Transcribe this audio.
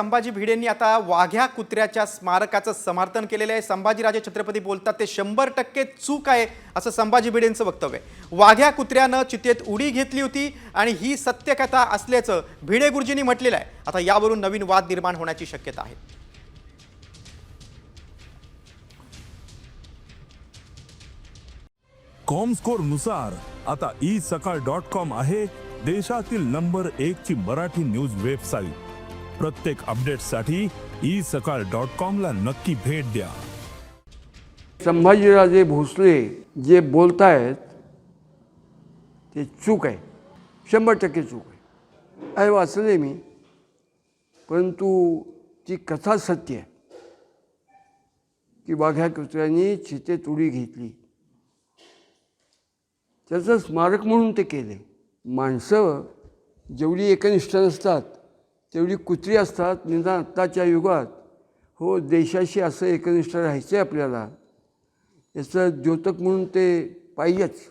संभाजी भिडेंनी आता वाघ्या कुत्र्याच्या स्मारकाचं समर्थन केलेलं आहे. संभाजीराजे छत्रपती बोलतात ते शंभर टक्के चूक आहे असं संभाजी भिडेंचं वक्तव्य आहे. वाघ्या कुत्र्यानं चितेत उडी घेतली होती आणि ही सत्यकथा असल्याचं भिडे गुरुजींनी म्हटलेलं आहे. आता यावरून नवीन वाद निर्माण होण्याची शक्यता आहे. कॉमस्कोरनुसार आता ई सकाळ डॉट कॉम आहे देशातील नंबर एक ची मराठी न्यूज वेबसाईट. प्रत्येक अपडेटसाठी ई सकाळ डॉट कॉमला नक्की भेट द्या. संभाजीराजे भोसले जे बोलतायत ते चूक आहे. शंभर टक्के चूक आहे. आहे वाचले मी परंतु ती कथा सत्य आहे. की वाघ्या कुत्र्यांनी चितेत उडी घेतली. त्याचं स्मारक म्हणून ते केले. माणसं जेवढी एकनिष्ठ नसतात तेवढी कुत्री असतात निदान आत्ताच्या युगात. हो देशाशी असं एकनिष्ठ राहायचं आहे आपल्याला. याचं द्योतक म्हणून ते पाहिजेच.